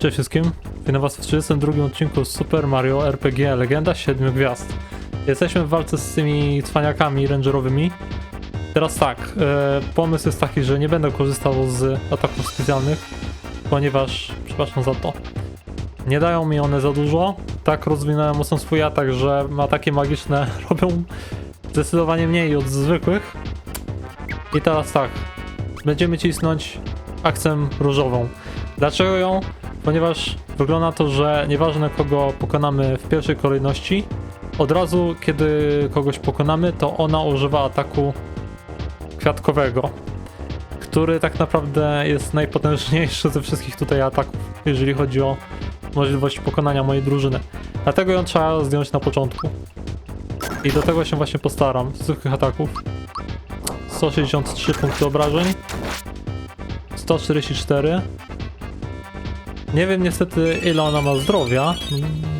Cześć wszystkim, witam was w 32 odcinku Super Mario RPG Legenda 7 Gwiazd. Jesteśmy w walce z tymi cwaniakami rangerowymi. Teraz tak, e, pomysł jest taki, że nie będę korzystał z ataków specjalnych, ponieważ, przepraszam za to, nie dają mi one za dużo. Tak rozwinąłem mocno swój atak, że ataki magiczne robią zdecydowanie mniej od zwykłych. I teraz tak, będziemy cisnąć akcją różową. Dlaczego ją? Ponieważ wygląda to, że nieważne kogo pokonamy w pierwszej kolejności, od razu kiedy kogoś pokonamy, to ona używa ataku kwiatkowego, który tak naprawdę jest najpotężniejszy ze wszystkich tutaj ataków, jeżeli chodzi o możliwość pokonania mojej drużyny. Dlatego ją trzeba zdjąć na początku. I do tego się właśnie postaram, z zwykłych ataków. 163 punkty obrażeń. 144. Nie wiem niestety ile ona ma zdrowia.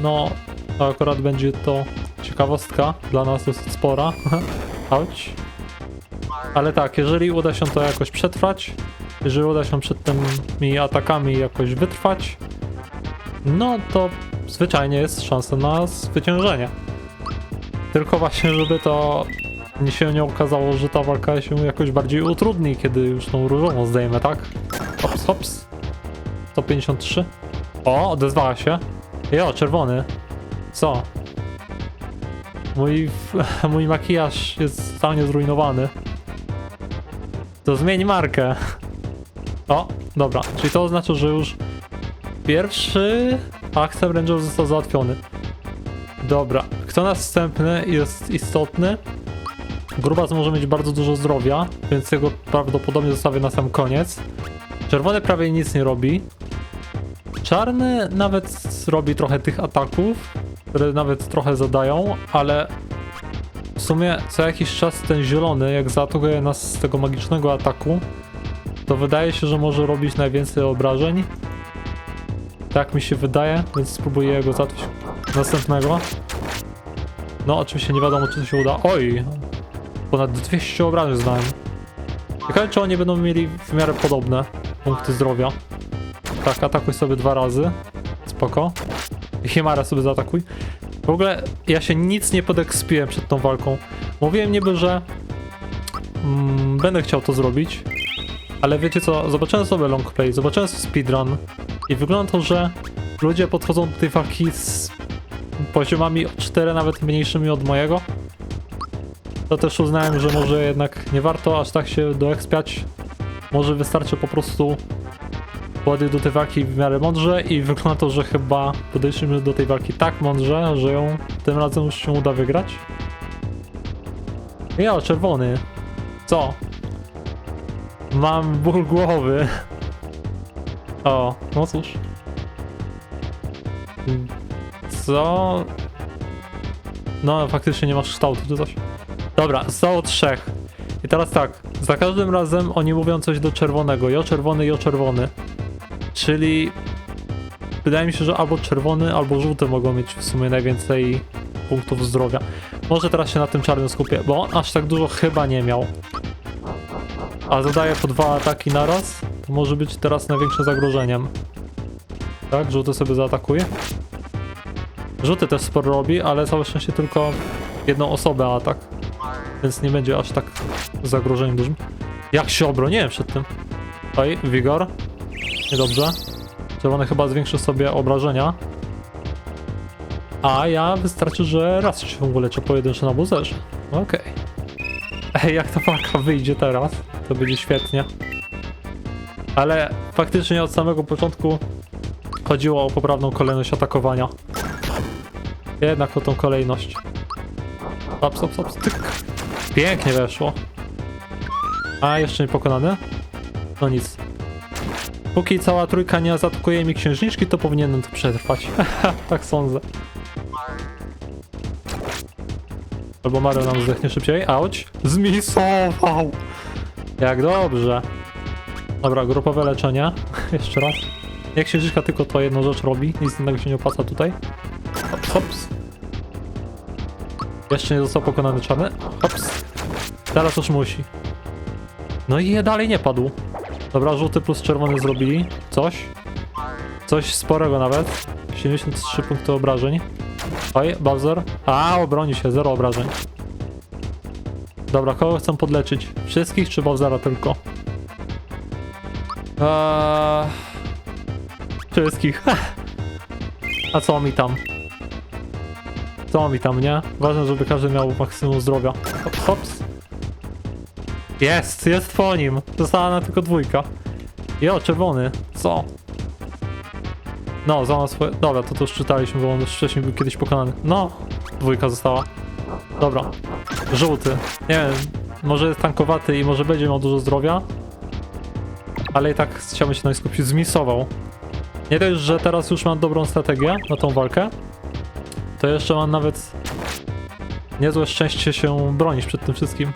No, to akurat będzie to ciekawostka, dla nas dosyć spora. Auć. Ale tak, jeżeli uda się to jakoś przetrwać, jeżeli uda się przed tymi atakami jakoś wytrwać, no to zwyczajnie jest szansa na zwyciężenie. Tylko właśnie, żeby to się nie okazało, że ta walka się jakoś bardziej utrudni, kiedy już tą różową zdejmę, tak? Hops, hops. 153. O, odezwała się. Jo, czerwony. Co? Mój, mój makijaż jest totalnie zrujnowany. To zmień markę. O, dobra. Czyli to oznacza, że już pierwszy akcent Ranger został załatwiony. Dobra. Kto następny jest istotny? Grubas może mieć bardzo dużo zdrowia, więc jego prawdopodobnie zostawię na sam koniec. Czerwony prawie nic nie robi. Czarny nawet robi trochę tych ataków, które nawet trochę zadają, ale w sumie co jakiś czas ten zielony, jak zaatakuje nas z tego magicznego ataku, to wydaje się, że może robić najwięcej obrażeń. Tak mi się wydaje, więc spróbuję go załatwić następnego. No, oczywiście nie wiadomo, czy to się uda. Oj! Ponad 200 obrażeń znałem. Ciekawe, czy oni będą mieli w miarę podobne punkty zdrowia. Tak, atakuj sobie dwa razy. Spoko. Himara sobie zaatakuj. W ogóle ja się nic nie podekspiłem przed tą walką. Mówiłem niby, że mm, będę chciał to zrobić. Ale wiecie co, zobaczyłem sobie long play, zobaczyłem sobie speedrun i wygląda to, że ludzie podchodzą do tej walki z poziomami o 4 nawet mniejszymi od mojego. To też uznałem, że może jednak nie warto aż tak się doekspiać. Może wystarczy po prostu podejść do tej walki w miarę mądrze i wygląda to, że chyba podeszliśmy do tej walki tak mądrze, że ją tym razem już się uda wygrać. Ja, czerwony. Co? Mam ból głowy. O, no cóż. Co? No, faktycznie nie masz kształtu czy coś. Dobra, zostało trzech. I teraz tak, za każdym razem oni mówią coś do czerwonego. Jo czerwony, jo czerwony. Czyli wydaje mi się, że albo czerwony, albo żółty mogą mieć w sumie najwięcej punktów zdrowia. Może teraz się na tym czarnym skupię, bo on aż tak dużo chyba nie miał. A zadaje po dwa ataki naraz, to może być teraz największym zagrożeniem. Tak, żółty sobie zaatakuje. Żółty też sporo robi, ale całe szczęście tylko jedną osobę atak. Więc nie będzie aż tak zagrożeniem dużym. Jak się obroniłem przed tym? Oj, Wigor. Niedobrze. Czerwony chyba zwiększy sobie obrażenia. A ja wystarczy, że raz się w ogóle leczę pojedynczy na buzerze. Okej. Ej, jak ta walka wyjdzie teraz, to będzie świetnie. Ale faktycznie od samego początku chodziło o poprawną kolejność atakowania. Jednak o tą kolejność. Stop, stop, stop. Pięknie weszło. A, jeszcze nie pokonany? No nic. Póki cała trójka nie zaatakuje mi księżniczki, to powinienem to przetrwać. tak sądzę. Albo Mario nam zdechnie szybciej. Auć. Zmisował! Jak dobrze. Dobra, grupowe leczenie. Jeszcze raz. Jak księżniczka tylko to jedną rzecz robi, nic innego się nie opłaca tutaj. Hops, hops. Jeszcze nie został pokonany czarny. Hops. Teraz już musi. No i dalej nie padł. Dobra, żółty plus czerwony zrobili coś. Coś sporego nawet. 73 punkty obrażeń. Oj, Bowser. A, obroni się, zero obrażeń. Dobra, kogo chcę podleczyć? Wszystkich czy Bowsera tylko? Eee... Wszystkich. A co mi tam? Co mi tam, nie? Ważne, żeby każdy miał maksimum zdrowia. Hops. Jest, jest po nim. Została na tylko dwójka. Jo, czerwony. Co? No, złamał swoje... Dobra, to to już czytaliśmy, bo on już wcześniej był kiedyś pokonany. No, dwójka została. Dobra. Żółty. Nie wiem, może jest tankowaty i może będzie miał dużo zdrowia. Ale i tak chciałbym się na nim skupić. Zmisował. Nie dość, że teraz już mam dobrą strategię na tą walkę, to jeszcze mam nawet niezłe szczęście się bronić przed tym wszystkim.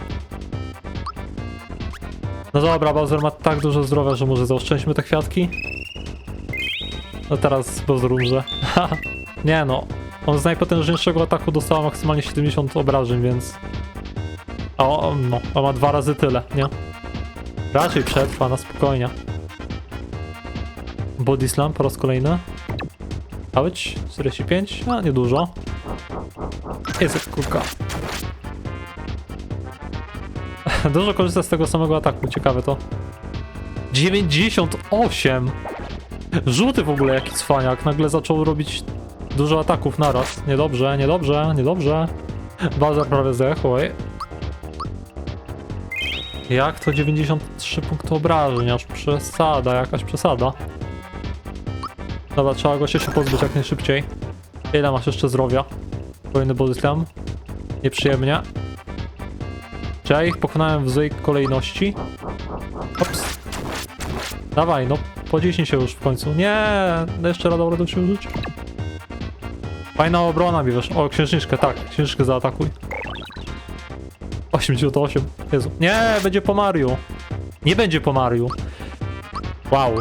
No dobra, Bowser ma tak dużo zdrowia, że może zaoszczędźmy te kwiatki. No teraz Bowser umrze. Nie no, on z najpotężniejszego ataku dostał maksymalnie 70 obrażeń, więc... O, no, on ma dwa razy tyle, nie? Raczej przetrwa na spokojnie. Body slam po raz kolejny. A być 45? A, niedużo. Jest kurka. Dużo korzysta z tego samego ataku, ciekawe to. 98! Żółty w ogóle jaki cwaniak, nagle zaczął robić dużo ataków naraz. Niedobrze, niedobrze, niedobrze. Bazar prawie zdechł. Jak to 93 punkty obrażeń, aż przesada, jakaś przesada. Dobra, trzeba go się pozbyć jak najszybciej. Ile masz jeszcze zdrowia? Kolejny body. Nieprzyjemnie. Czy ja ich pokonałem w złej kolejności? Ops. Dawaj, no podziśnij się już w końcu. Nie, no jeszcze radę radę się użyć. Fajna obrona mi wiesz. O, księżniczkę, tak, księżniczkę zaatakuj. 88. Jezu. Nie, będzie po Mariu. Nie będzie po Mariu. Wow.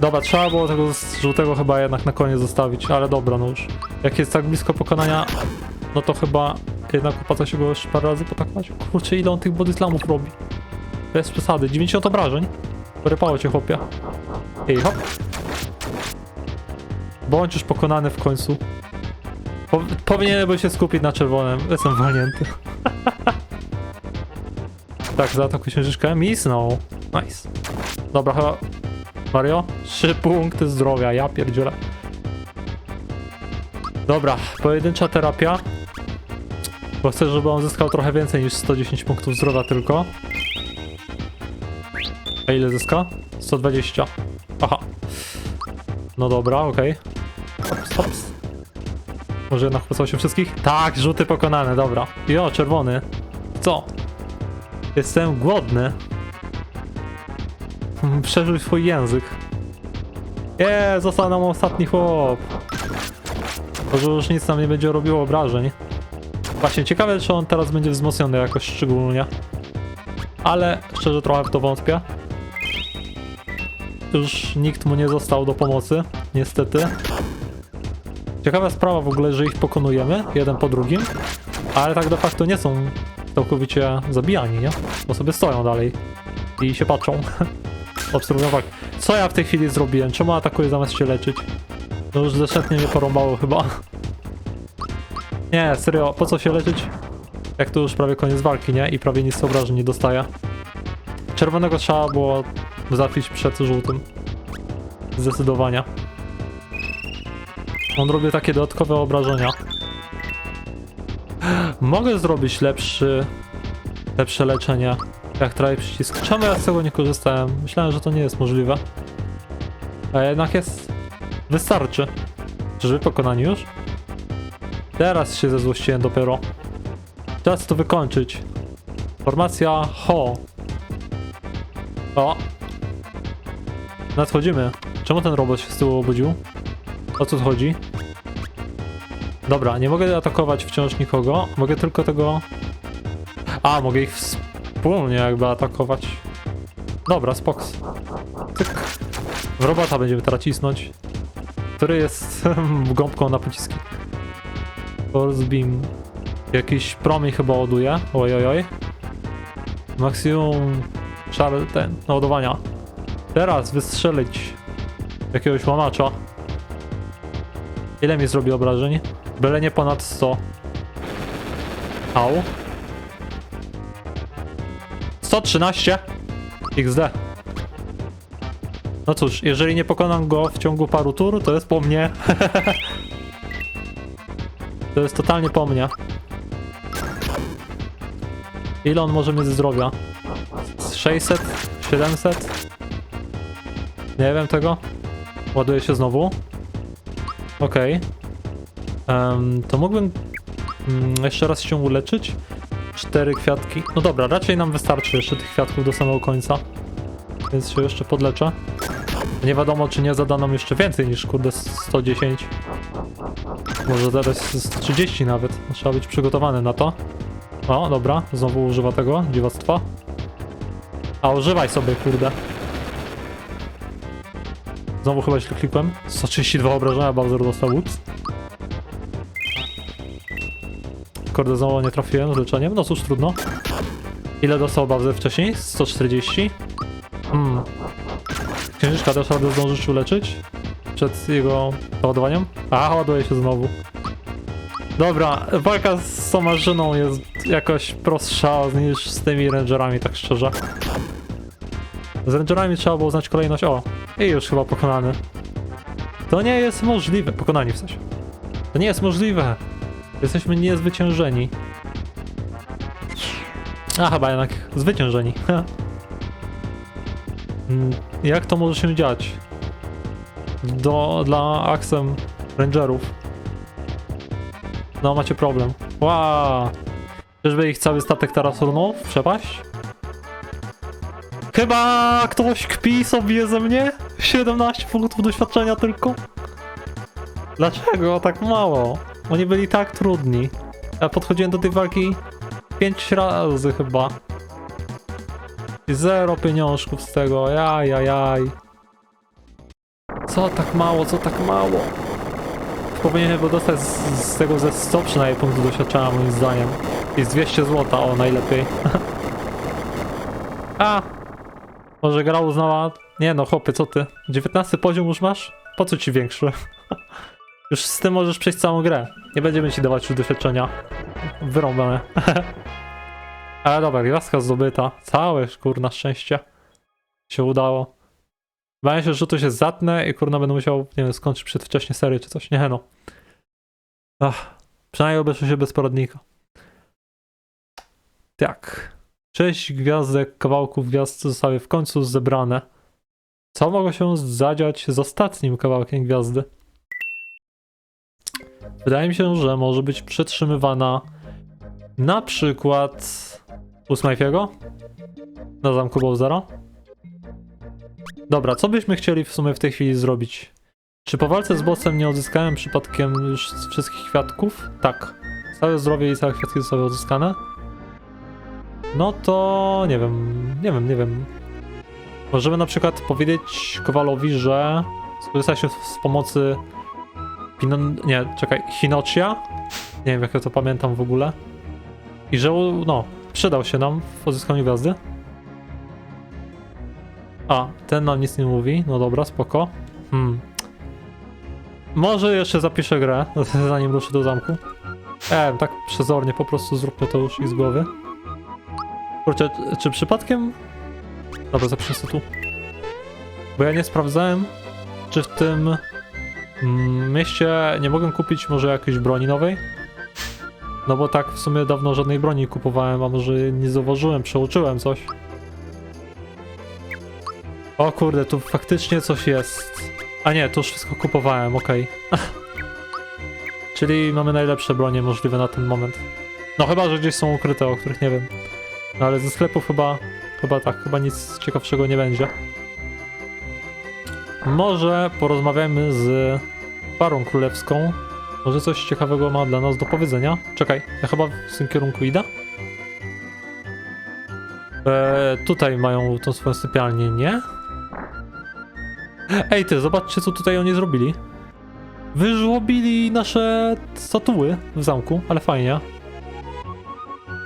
Dobra, trzeba było tego żółtego chyba jednak na koniec zostawić, ale dobra, no już. Jak jest tak blisko pokonania, no to chyba jednak opłaca się go jeszcze parę razy potakować. Kurczę, ile on tych body slamów robi. Bez przesady. 90 obrażeń. Porypało cię, chłopie. Ej, hop. Bądź już pokonany w końcu. Po, powinienem się skupić na czerwonym. Jestem walnięty. tak, zaatakuj księżyczkę. Misnął. Nice. Dobra, chyba Mario? Trzy punkty zdrowia, ja pierdzielę. Dobra, pojedyncza terapia. Bo chcę, żeby on zyskał trochę więcej niż 110 punktów zdrowia tylko. A ile zyska? 120. Aha. No dobra, okej. Hops, hops. Może jednak opłacało się wszystkich? Tak, żółty pokonany, dobra. Jo, czerwony. Co? Jestem głodny. Przeżył swój język. Nie, został nam ostatni chłop. Może już nic nam nie będzie robiło obrażeń. Właśnie, ciekawe, czy on teraz będzie wzmocniony jakoś szczególnie. Ale szczerze trochę w to wątpię. Już nikt mu nie został do pomocy, niestety. Ciekawa sprawa w ogóle, że ich pokonujemy, jeden po drugim. Ale tak de facto nie są całkowicie zabijani, nie? Bo sobie stoją dalej i się patrzą. obserwują walkę. Co ja w tej chwili zrobiłem? Czemu atakuję zamiast się leczyć? No już zeszetnie mnie porąbało chyba. Nie, serio, po co się leczyć? Jak to już prawie koniec walki, nie? I prawie nic obrażeń nie dostaje. Czerwonego trzeba było załatwić przed żółtym. Zdecydowanie. On robi takie dodatkowe obrażenia. Mogę zrobić lepszy... lepsze leczenie. Jak traje przycisk. Czemu ja z tego nie korzystałem? Myślałem, że to nie jest możliwe. A jednak jest. Wystarczy. Czyżby pokonani już? Teraz się zezłościłem dopiero. Czas to wykończyć. Formacja Ho. O. Nadchodzimy. Czemu ten robot się z tyłu obudził? O co tu chodzi? Dobra, nie mogę atakować wciąż nikogo. Mogę tylko tego... A, mogę ich wspólnie jakby atakować. Dobra, spoks. Tyk. W robota będziemy teraz cisnąć. Który jest gąbką na pociski. Force Beam. Jakiś promień chyba ładuje. Oj, oj, oj. Maksimum szary ten, naładowania. Teraz wystrzelić. Jakiegoś łamacza. Ile mi zrobi obrażeń? Byle nie ponad 100. Au. 113 XD. No cóż, jeżeli nie pokonam go w ciągu paru tur, to jest po mnie. to jest totalnie po mnie. Ile on może mieć zdrowia? Z 600? 700? Nie wiem tego. Ładuje się znowu. Okej. Em, to mógłbym mm, jeszcze raz się uleczyć. Cztery kwiatki. No dobra, raczej nam wystarczy jeszcze tych kwiatków do samego końca. Więc się jeszcze podleczę. Nie wiadomo, czy nie zada nam jeszcze więcej niż kurde 110. Może zadać z 30 nawet. Trzeba być przygotowany na to. O, dobra, znowu używa tego dziwactwa. A używaj sobie, kurde. Znowu chyba źle klikłem. 132 obrażenia, Bowser dostał, ups. Kurde, znowu nie trafiłem z leczeniem, no cóż, trudno. Ile dostał Bowser wcześniej? 140? Hmm. Księżyczka też radę zdążyć uleczyć? Przed jego ładowaniem? A, ładuje się znowu. Dobra, walka z tą maszyną jest jakoś prostsza niż z tymi rangerami, tak szczerze. Z rangerami trzeba było znać kolejność. O, i już chyba pokonany. To nie jest możliwe. Pokonani w sensie. To nie jest możliwe. Jesteśmy niezwyciężeni. A chyba jednak zwyciężeni. Mm, Jak to może się dziać? Do, dla Axem Rangerów. No, macie problem. Wow. Czyżby ich cały statek teraz runął w przepaść? Chyba ktoś kpi sobie ze mnie? 17 punktów doświadczenia tylko. Dlaczego tak mało? Oni byli tak trudni. Ja podchodziłem do tej walki 5 razy chyba. I zero pieniążków z tego, jaj, jaj, jaj. Co tak mało, co tak mało? Powinienem był dostać z, z tego ze 100 przynajmniej punktów doświadczenia moim zdaniem. Z 200 złota, o najlepiej. A! Może gra uznała... Nie no, chłopie, co ty? 19 poziom już masz? Po co ci większy? już z tym możesz przejść całą grę. Nie będziemy ci dawać już doświadczenia. Wyrąbane. Ale dobra, gwiazdka zdobyta. Całe kurna szczęście. Się udało. Bałem się, że tu się zatnę i kurna będę musiał, nie wiem, skończyć przedwcześnie serię czy coś. Nie no. Ach, przynajmniej obeszło się bez poradnika. Tak. Sześć gwiazdek, kawałków gwiazd zostały w końcu zebrane. Co mogło się zadziać z ostatnim kawałkiem gwiazdy? Wydaje mi się, że może być przetrzymywana na przykład u Smyfiego na zamku Bowsera. Dobra, co byśmy chcieli w sumie w tej chwili zrobić? Czy po walce z bossem nie odzyskałem przypadkiem już wszystkich kwiatków? Tak. Całe zdrowie i całe kwiatki zostały odzyskane. No to nie wiem, nie wiem, nie wiem. Możemy na przykład powiedzieć Kowalowi, że skorzystaj się z pomocy nie, czekaj, Hinochia? Nie wiem jak ja to pamiętam w ogóle. I że, no, przydał się nam w odzyskaniu gwiazdy. A, ten nam nic nie mówi. No dobra, spoko. Hmm. Może jeszcze zapiszę grę, zanim ruszę do zamku. E, tak przezornie, po prostu zróbmy to już i z głowy. Kurczę, czy przypadkiem... Dobra, zapiszę sobie tu. Bo ja nie sprawdzałem, czy w tym mm, mieście nie mogę kupić może jakiejś broni nowej. No bo tak w sumie dawno żadnej broni kupowałem, a może nie zauważyłem, przeoczyłem coś. O kurde, tu faktycznie coś jest. A nie, to już wszystko kupowałem, okej. Czyli mamy najlepsze bronie możliwe na ten moment. No chyba, że gdzieś są ukryte, o których nie wiem. No ale ze sklepów chyba, chyba tak, chyba nic ciekawszego nie będzie. Może porozmawiajmy z parą królewską. Może coś ciekawego ma dla nas do powiedzenia. Czekaj, ja chyba w tym kierunku idę. E, tutaj mają tą swoją sypialnię, nie? Ej ty, zobaczcie co tutaj oni zrobili. Wyżłobili nasze statuły w zamku, ale fajnie.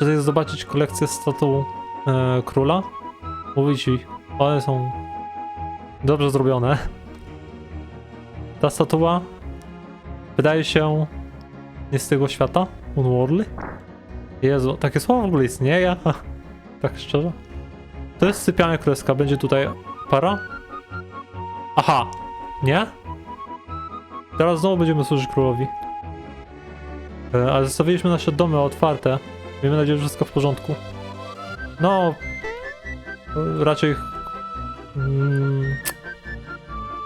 Jest zobaczyć kolekcję statuł e, króla. Mówić ci, one są dobrze zrobione. ta statua wydaje się nie z tego świata, Unworldly. Jezu, takie słowo w ogóle istnieje? tak szczerze. To jest sypialnia królewska, będzie tutaj para? Aha, nie? Teraz znowu będziemy służyć królowi. E, Ale zostawiliśmy nasze domy otwarte. Miejmy nadzieję, że wszystko w porządku. No, e, raczej mm,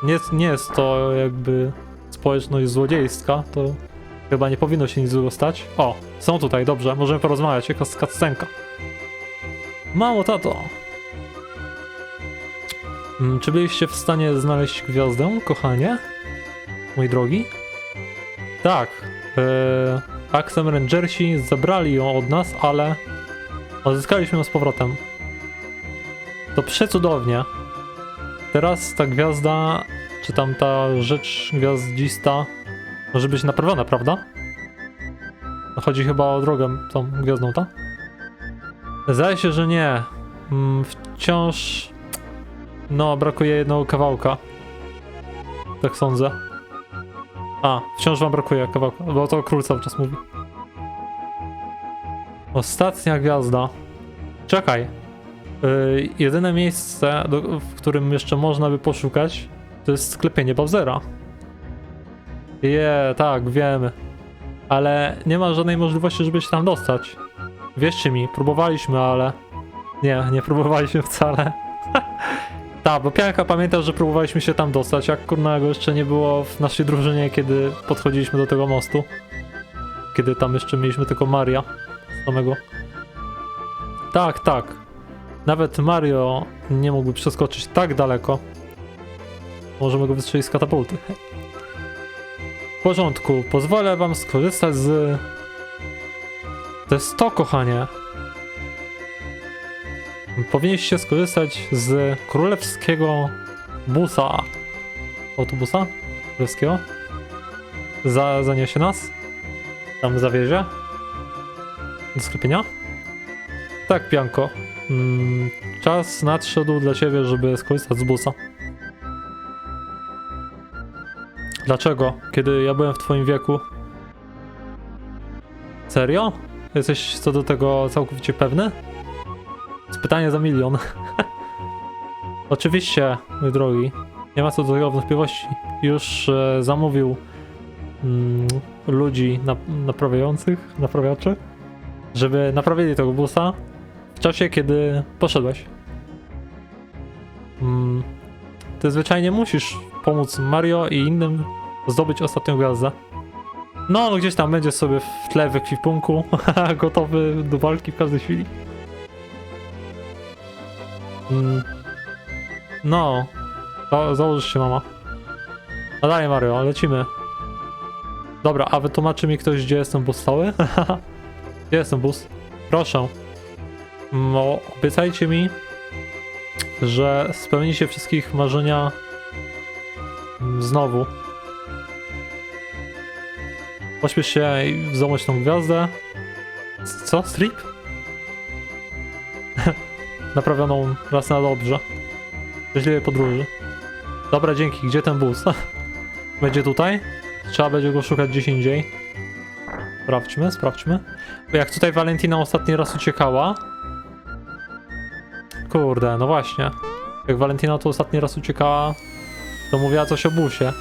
nie, nie jest to jakby społeczność złodziejska, to chyba nie powinno się nic złego stać. O, są tutaj, dobrze, możemy porozmawiać, jaka cutscenka. Mało tato. Mm, Czy byliście w stanie znaleźć gwiazdę, kochanie? Mój drogi? Tak. Yy, Axem Rangersi zabrali ją od nas, ale odzyskaliśmy ją z powrotem. To przecudownie. Teraz ta gwiazda, czy tam ta rzecz gwiazdzista może być naprawiona, prawda? Chodzi chyba o drogę tą gwiazdą, tak? Zdaje się, że nie. Mm, Wciąż. No, brakuje jednego kawałka. Tak sądzę. A, wciąż wam brakuje kawałka, bo to król cały czas mówi. Ostatnia gwiazda. Czekaj. Yy, jedyne miejsce, do, w którym jeszcze można by poszukać, to jest sklepienie Bowsera. Je, tak, wiemy. Ale nie ma żadnej możliwości, żeby się tam dostać. Wierzcie mi, próbowaliśmy, ale... Nie, nie próbowaliśmy wcale. Tak, bo Pianka pamięta, że próbowaliśmy się tam dostać, jak kurna go jeszcze nie było w naszej drużynie, kiedy podchodziliśmy do tego mostu. Kiedy tam jeszcze mieliśmy tylko Maria samego. Tak, tak. Nawet Mario nie mógłby przeskoczyć tak daleko. Możemy go wystrzelić z katapulty. W porządku, pozwolę wam skorzystać z... To jest to, kochanie. Powinniście skorzystać z królewskiego busa. Autobusa? Królewskiego? Za, zaniesie nas? Tam zawiezie? Do sklepienia? Tak, Pianko. Mm, czas nadszedł dla ciebie, żeby skorzystać z busa. Dlaczego? Kiedy ja byłem w twoim wieku? Serio? Jesteś co do tego całkowicie pewny? Jest pytanie za milion. Oczywiście, mój drogi, nie ma co do tego wątpliwości. Już e, zamówił mm, ludzi na, naprawiających, naprawiaczy, żeby naprawili tego busa w czasie, kiedy poszedłeś. Mm, ty zwyczajnie musisz pomóc Mario i innym zdobyć ostatnią gwiazdę. No, no gdzieś tam będzie sobie w tle w ekwipunku, gotowy do walki w każdej chwili. Mm. No, za założysz się mama. No dalej Mario, lecimy. Dobra, a wytłumaczy mi ktoś, gdzie jest ten bus stały? gdzie jest ten bus? Proszę. No, obiecajcie mi, że spełnicie wszystkich marzenia mm, znowu. Pośpiesz się i zdobyć tą gwiazdę. Co? Strip? Naprawioną raz na dobrze. Szczęśliwej podróży. Dobra, dzięki. Gdzie ten bus? Będzie tutaj? Trzeba będzie go szukać gdzieś indziej. Sprawdźmy, sprawdźmy. Bo jak tutaj Valentina ostatni raz uciekała... Kurde, no właśnie. Jak Valentina tu ostatni raz uciekała, to mówiła coś o busie.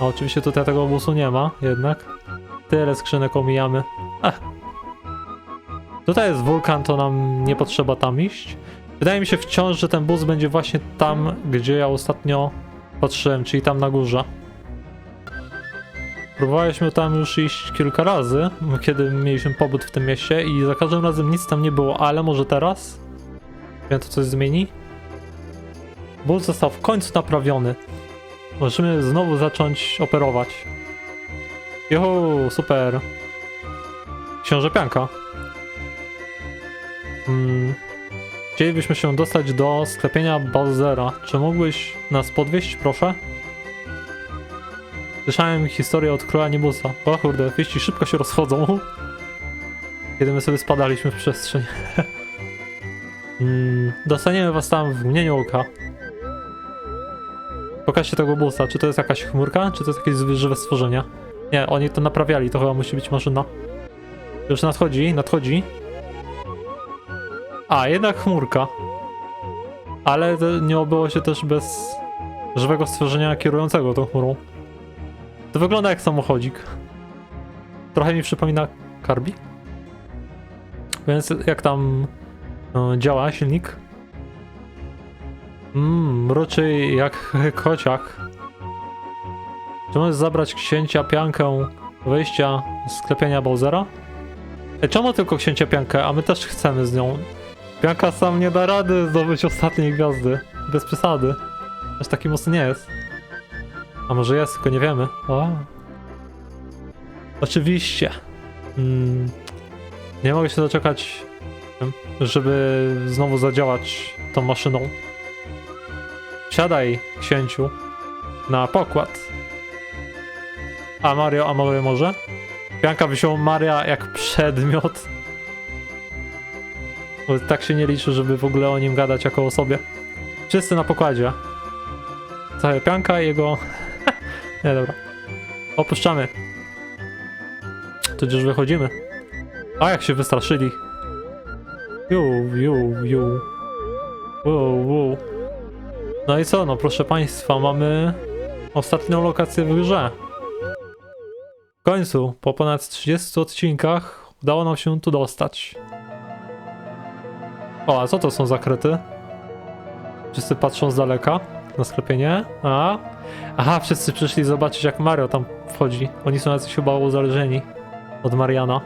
A oczywiście tutaj tego busu nie ma, jednak. Tyle skrzynek omijamy. Ech. Tutaj jest wulkan, to nam nie potrzeba tam iść. Wydaje mi się wciąż, że ten bus będzie właśnie tam, gdzie ja ostatnio patrzyłem, czyli tam na górze. Próbowaliśmy tam już iść kilka razy, kiedy mieliśmy pobyt w tym mieście i za każdym razem nic tam nie było, ale może teraz? Wiem, to coś zmieni? Bus został w końcu naprawiony. Możemy znowu zacząć operować. Juhu, super. Książę Pianka. Mm. Chcielibyśmy się dostać do sklepienia Bowsera. Czy mógłbyś nas podwieźć, proszę? Słyszałem historię od króla Nibusa. O kurde, wieści szybko się rozchodzą. Kiedy my sobie spadaliśmy w przestrzeń. mm, dostaniemy was tam w mgnieniu oka. Pokażcie tego busa, czy to jest jakaś chmurka, czy to jest jakieś żywe stworzenie? Nie, oni to naprawiali, to chyba musi być maszyna. Już nadchodzi, nadchodzi. A, jednak chmurka. Ale nie obyło się też bez żywego stworzenia kierującego tą chmurą. To wygląda jak samochodzik. Trochę mi przypomina Karbi. Więc jak tam no, działa silnik? Mmm, mruczy jak kociak. Czy możesz zabrać księcia piankę wejścia z sklepienia Bowsera? E, czemu tylko księcia piankę, a my też chcemy z nią? Pianka sam nie da rady zdobyć ostatniej gwiazdy. Bez przesady. Aż taki mocny nie jest. A może jest, tylko nie wiemy. O. Oczywiście. Mm, nie mogę się doczekać, żeby znowu zadziałać tą maszyną. Siadaj, księciu, na pokład. A Mario, a Mario może? Pianka wziął Maria jak przedmiot. Bo tak się nie liczy, żeby w ogóle o nim gadać jako o sobie. Wszyscy na pokładzie. Całe pianka i jego... nie, dobra. Opuszczamy. Tudzież wychodzimy. A jak się wystraszyli. Ju, ju, ju. Wow, wow. No i co, no proszę państwa, mamy ostatnią lokację w grze. W końcu, po ponad 30 odcinkach, udało nam się tu dostać. O, a co to są za krety? Wszyscy patrzą z daleka na sklepienie. A? Aha, wszyscy przyszli zobaczyć jak Mario tam wchodzi. Oni są jacyś chyba uzależnieni od Mariana.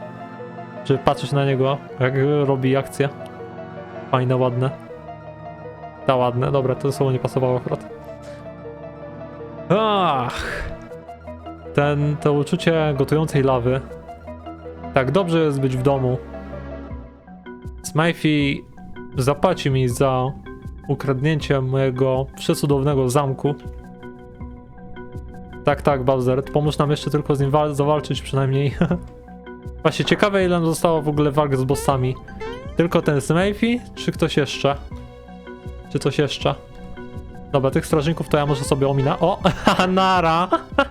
Żeby patrzeć na niego, jak robi akcje. Fajne, ładne. Ta ładne, dobra, to słowo nie pasowało akurat. Ach! Ten, to uczucie gotującej lawy. Tak dobrze jest być w domu. Smyfy zapłaci mi za ukradnięcie mojego przecudownego zamku. Tak, tak, Bowser, pomóż nam jeszcze tylko z nim wal- zawalczyć przynajmniej. Właśnie ciekawe ile nam zostało w ogóle walk z bossami. Tylko ten Smyfy, czy ktoś jeszcze? Czy coś jeszcze? Dobra, tych strażników to ja może sobie ominę. O, nara!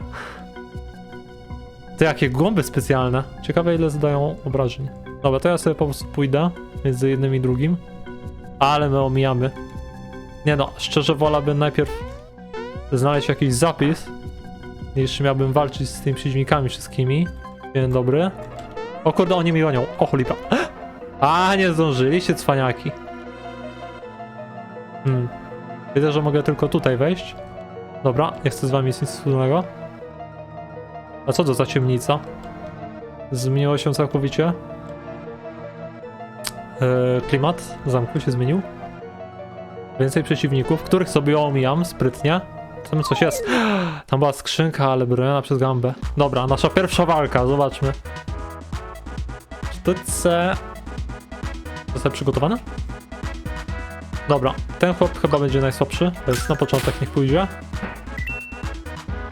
To jakie głąby specjalne. Ciekawe ile zadają obrażeń. Dobra, to ja sobie po prostu pójdę między jednym i drugim. Ale my omijamy. Nie no, szczerze wolałbym najpierw znaleźć jakiś zapis, niż miałbym walczyć z tymi przeciwnikami wszystkimi. Dzień dobry. O kurde, oni mi gonią. O cholipra. A, nie zdążyliście, cwaniaki. Hmm. Widzę, że mogę tylko tutaj wejść. Dobra, nie chcę z wami nic wspólnego. A co to za ciemnica? Zmieniło się całkowicie. Eee, klimat zamku się zmienił. Więcej przeciwników, których sobie omijam sprytnie. Tam coś jest. Tam była skrzynka, ale broniona przez gambę. Dobra, nasza pierwsza walka, zobaczmy. Sztyce. Zostały przygotowane? Dobra, ten chłop chyba będzie najsłabszy, więc na początek niech pójdzie.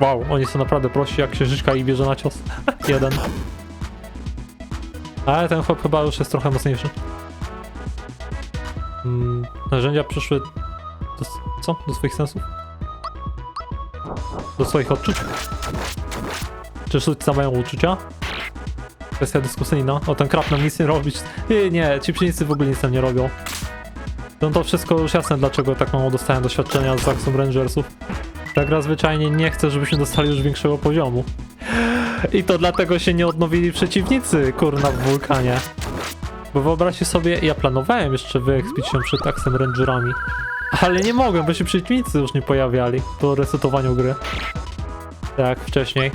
Wow, oni są naprawdę prości jak księżyczka i bierze na cios. Jeden. Ale ten chłop chyba już jest trochę mocniejszy. Mm, narzędzia przyszły do, co? Do swoich sensów? Do swoich odczuć? Czy sztućce mają uczucia? Kwestia dyskusyjna. O, ten krab nam nic nie robi. Nie, nie, ci przeciwnicy w ogóle nic nam nie robią. No to wszystko już jasne, dlaczego tak mało dostałem doświadczenia z Axum Rangersów. Ta gra zwyczajnie nie chce, żebyśmy dostali już większego poziomu. I to dlatego się nie odnowili przeciwnicy, kurna, w wulkanie. Bo wyobraźcie sobie, ja planowałem jeszcze wyekspić się przed Axem Rangerami. Ale nie mogłem, bo się przeciwnicy już nie pojawiali po resetowaniu gry. Tak wcześniej.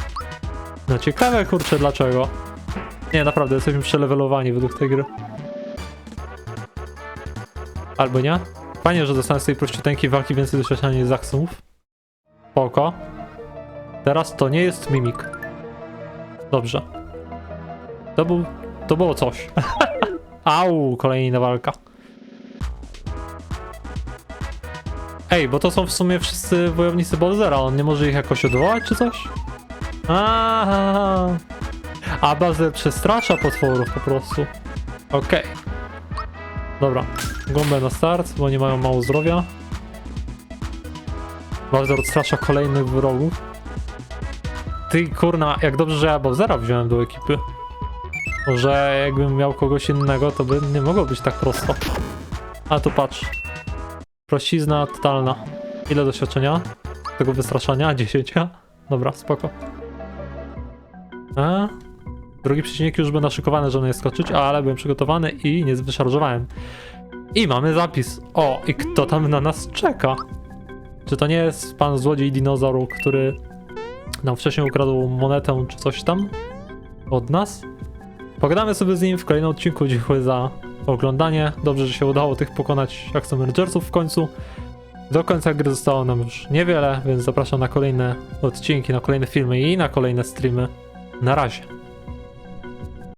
No ciekawe, kurczę, dlaczego. Nie, naprawdę, jesteśmy przelewelowani według tej gry. Albo nie? Fajnie, że dostałem z tej prościuteńkiej walki więcej doświadczenia z Axumów. Spoko. Teraz to nie jest mimik. Dobrze. To był... To było coś. Au, kolejna walka. Ej, bo to są w sumie wszyscy wojownicy Bowsera, on nie może ich jakoś odwołać czy coś? Aha. A Bowser przestrasza potworów po prostu. Okej. Dobra, gąbę na start, bo nie mają mało zdrowia. Bowser odstrasza kolejnych wrogów. Ty kurna, jak dobrze, że ja Bowsera wziąłem do ekipy. Może jakbym miał kogoś innego, to by nie mogło być tak prosto. A tu patrz. Prościzna totalna. Ile doświadczenia? Tego wystraszania? 10? Dobra, spoko. A? Drugi przeciwnik już był naszykowany, żeby nie skoczyć, ale byłem przygotowany i nie wyszarżowałem. I mamy zapis. O, i kto tam na nas czeka? Czy to nie jest pan złodziej dinozaur, który nam wcześniej ukradł monetę czy coś tam od nas? Pogadamy sobie z nim w kolejnym odcinku. Dziękuję za oglądanie. Dobrze, że się udało tych pokonać Axomergersów w końcu. Do końca gry zostało nam już niewiele, więc zapraszam na kolejne odcinki, na kolejne filmy i na kolejne streamy. Na razie.